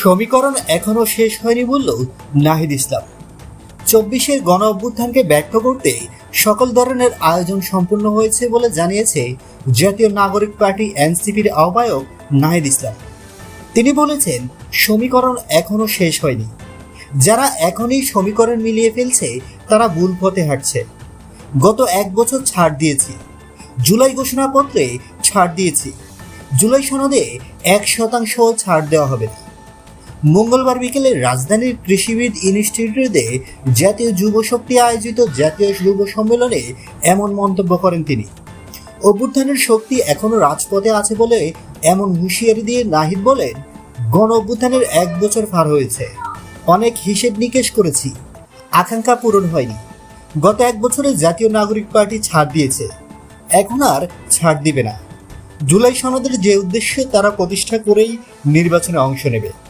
সমীকরণ এখনও শেষ হয়নি বলল নাহিদ ইসলাম। চব্বিশের গণ অভ্যুত্থানকে ব্যক্ত করতে সকল ধরনের আয়োজন সম্পূর্ণ হয়েছে বলে জানিয়েছে জাতীয় নাগরিক পার্টি এনসিপির আহ্বায়ক নাহিদ ইসলাম। তিনি বলেছেন, সমীকরণ এখনও শেষ হয়নি। যারা এখনই সমীকরণ মিলিয়ে ফেলছে, তারা ভুল পথে হাঁটছে। গত এক বছর ছাড় দিয়েছি। জুলাই ঘোষণাপত্রে ছাড় দিয়েছি। জুলাই সনদে এক শতাংশ ছাড় দেওয়া হবে না। মঙ্গলবার বিকেলে রাজধানীর কৃষিবিদ ইনস্টিটিউটে জাতীয় যুব শক্তি আয়োজিত জাতীয় যুব সম্মেলনে এমন মন্তব্য করেন তিনি। অভ্যুত্থানের শক্তি এখনও রাজপথে আছে বলে এমন হুঁশিয়ারি দিয়ে নাহিদ বলেন, গণ অভ্যুত্থানের এক বছর পার হয়েছে। অনেক হিসেব নিকেশ করেছি। আকাঙ্ক্ষা পূরণ হয়নি। গত এক বছরে জাতীয় নাগরিক পার্টি ছাড় দিয়েছে। এখন আর ছাড় দিবে না। জুলাই সনদের যে উদ্দেশ্যে তারা প্রতিষ্ঠা করেই নির্বাচনে অংশ নেবে।